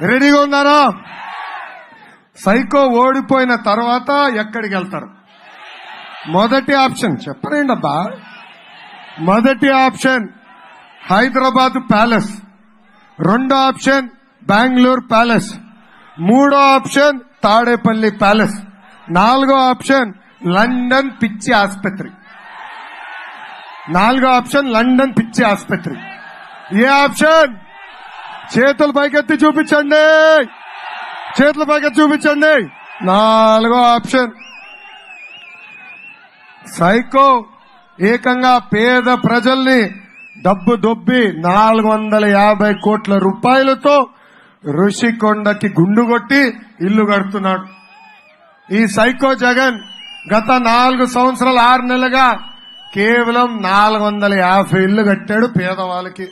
రెడీగా ఉన్నారా? సైకో ఓడిపోయిన తర్వాత ఎక్కడికి వెళ్తారు? మొదటి ఆప్షన్ చెప్పలేండి అబ్బా. మొదటి ఆప్షన్ హైదరాబాద్ ప్యాలెస్. రెండో ఆప్షన్ బెంగళూరు ప్యాలెస్. మూడో ఆప్షన్ తాడేపల్లి ప్యాలెస్. నాలుగో ఆప్షన్ లండన్ పిచ్చి ఆసుపత్రి. నాలుగో ఆప్షన్ లండన్ పిచ్చి ఆసుపత్రి. ఏ ఆప్షన్? చేతులు పైకెత్తి చూపించండి. చేతుల పైకెత్తి చూపించండి. నాలుగో ఆప్షన్. సైకో ఏకంగా పేద ప్రజల్ని డబ్బు దొబ్బి నాలుగు వందల యాభై కోట్ల రూపాయలతో ఋషికొండకి గుండు కొట్టి ఇల్లు కడుతున్నాడు. ఈ సైకో జగన్ గత నాలుగు సంవత్సరాలు ఆరు నెలలుగా కేవలం నాలుగు వందల యాభై ఇల్లు కట్టాడు పేదవాళ్ళకి.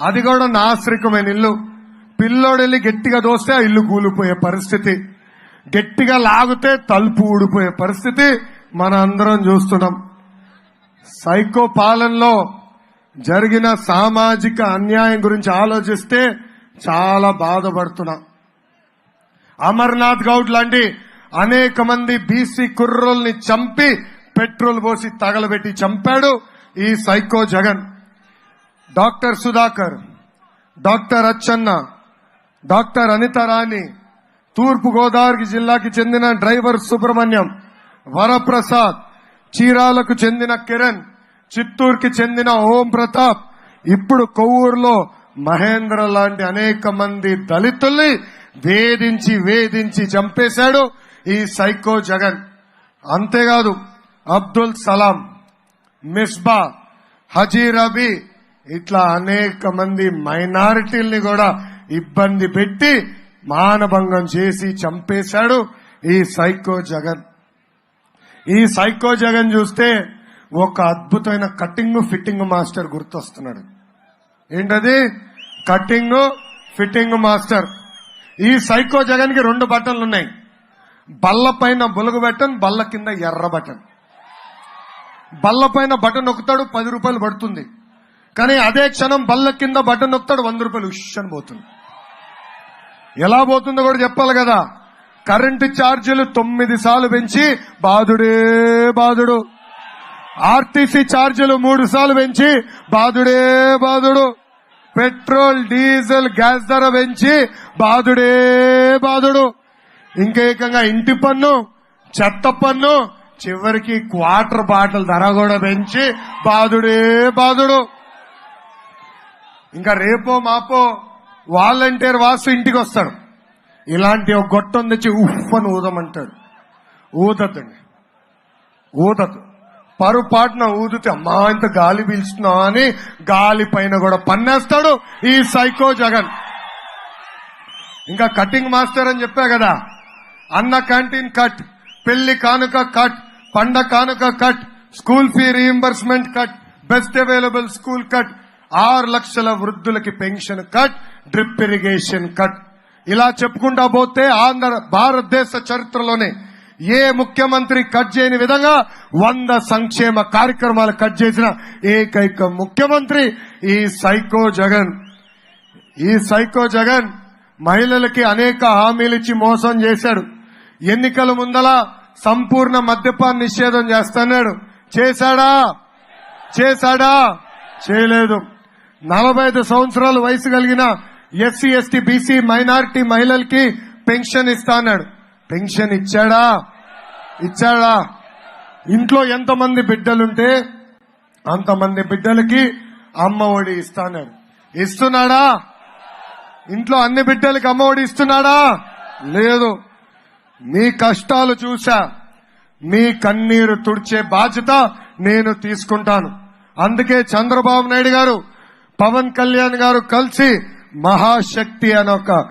అది కూడా నాశ్రికమైన ఇల్లు. పిల్లోడెళ్ళి గట్టిగా దోస్తే ఆ ఇల్లు కూలిపోయే పరిస్థితి. గట్టిగా లాగితే తలుపు ఊడిపోయే పరిస్థితి మన అందరం చూస్తున్నాం. సైకో పాలనలో జరిగిన సామాజిక అన్యాయం గురించి ఆలోచిస్తే చాలా బాధపడుతున్నాం. అమర్నాథ్ గౌడ్ లాంటి అనేక మంది బీసీ కుర్రోల్ని చంపి పెట్రోల్ పోసి తగలబెట్టి చంపాడు ఈ psycho Jagan. Doctor Sudhakar doctor Atchanna doctor Anitha Rani తూర్పు గోదావరి జిల్లాకి చెందిన డ్రైవర్ సుబ్రహ్మణ్యం వరప్రసాద్ చీరాలకు చెందిన కిరణ్ చిత్తూరుకి చెందిన ఓం ప్రతాప్ ఇప్పుడు కొవ్వూరులో మహేంద్ర లాంటి అనేక మంది దళితుల్ని వేధించి వేధించి చంపేశాడు ఈ సైకో జగన్. అంతేకాదు అబ్దుల్ సలాం మిస్బా హజీ రబీ ఇట్లా అనేక మంది మైనారిటీల్ని కూడా ఇబ్బంది పెట్టి మానభంగం చేసి చంపేశాడు ఈ సైకో జగన్. ఈ సైకో జగన్ చూస్తే ఒక అద్భుతమైన కటింగ్ ఫిట్టింగ్ మాస్టర్ గుర్తొస్తున్నాడు. ఏంటది? Cutting fitting master. ఈ సైకో జగన్కి రెండు బటన్లు ఉన్నాయి. బల్ల పైన బులుగు బటన్ బల్ల కింద ఎర్ర బటన్. బల్ల పైన బటన్ నొక్కుతాడు పది రూపాయలు పడుతుంది. కానీ అదే క్షణం బల్ల కింద బటన్ నొక్కుతాడు వంద రూపాయలు క్షణం పోతుంది. ఎలా పోతుందో కూడా చెప్పాలి కదా. కరెంటు ఛార్జీలు తొమ్మిది సార్లు పెంచి బాధుడే బాధుడు ఆర్టీసీ ఛార్జీలు మూడు సార్లు పెంచి బాధుడే బాధుడు పెట్రోల్ డీజిల్ గ్యాస్ ధర పెంచి బాధుడే బాధుడు ఇంకేకంగా ఇంటి పన్ను చెత్త పన్ను చివరికి క్వార్టర్ బాటిల్ ధర కూడా పెంచి బాధుడే బాధుడు ఇంకా రేపో మాపో వాలంటీర్ వాసు ఇంటికి వస్తాడు ఇలాంటి ఒక గొట్టం తెచ్చి ఉఫ్ అని ఊదమంటాడు. ఊదద్దండి. ఊదదు పరుపాటున ఊదితే అమ్మా ఇంత గాలి పీల్చుతున్నా అని గాలి పైన కూడా పన్నేస్తాడు ఈ సైకో జగన్. ఇంకా కటింగ్ మాస్టర్ అని చెప్పా కదా అన్న క్యాంటీన్ కట్ పెళ్ళి కానుక కట్ పండ కానుక cut school fee reimbursement cut best available school cut ఆరు లక్షల వృద్ధులకి pension cut drip irrigation cut. ఇలా చెప్పుకుంటా పోతే ఆంధ్ర భారతదేశ చరిత్రలోనే ఏ ముఖ్యమంత్రి కట్ చేయని విధంగా వంద సంక్షేమ కార్యక్రమాలు కట్ చేసిన ఏకైక ముఖ్యమంత్రి ఈ సైకో జగన్. ఈ సైకో జగన్ మహిళలకి అనేక హామీలు ఇచ్చి మోసం చేశాడు. ఎన్నికల ముందల సంపూర్ణ మద్యపాన్ నిషేధం చేస్తున్నాడు. చేశాడా? చేశాడా? చేయలేదు. నలభై ఐదు సంవత్సరాల వయసు కలిగిన ఎస్సీ ఎస్టీ బీసీ మైనారిటీ మహిళలకి పెన్షన్ ఇస్తాన్నాడు పెన్షన్ ఇచ్చాడా? ఇచ్చాడా? ఇంట్లో ఎంతమంది బిడ్డలుంటే అంతమంది బిడ్డలకి అమ్మ ఒడి ఇస్తాన్నాడు ఇస్తున్నాడా? ఇంట్లో అన్ని బిడ్డలకి అమ్మ ఒడి ఇస్తున్నాడా? లేదు. మీ కష్టాలు చూశా. మీ కన్నీరు తుడిచే బాధ్యత నేను తీసుకుంటాను. అందుకే చంద్రబాబు నాయుడు గారు పవన్ కళ్యాణ్ గారు కలిసి మహాశక్తి అనే ఒక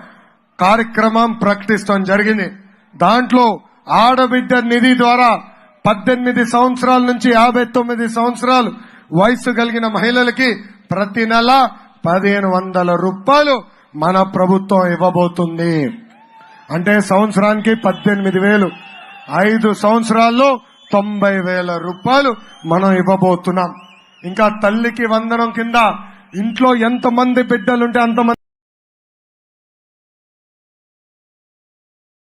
కార్యక్రమం ప్రకటిస్తాం జరిగింది. దాంట్లో ఆడబిడ్డ నిధి ద్వారా పద్దెనిమిది సంవత్సరాల నుంచి యాభై తొమ్మిది సంవత్సరాలు వయసు కలిగిన మహిళలకి ప్రతి నెల పదిహేను వందల రూపాయలు మన ప్రభుత్వం ఇవ్వబోతుంది. అంటే సంవత్సరానికి పద్దెనిమిది వేలు. ఐదు సంవత్సరాల్లో తొంభై వేల రూపాయలు మనం ఇవ్వబోతున్నాం. ఇంకా తల్లికి వందనం కింద ఇంట్లో ఎంతమంది బిడ్డలుంటే అంతమంది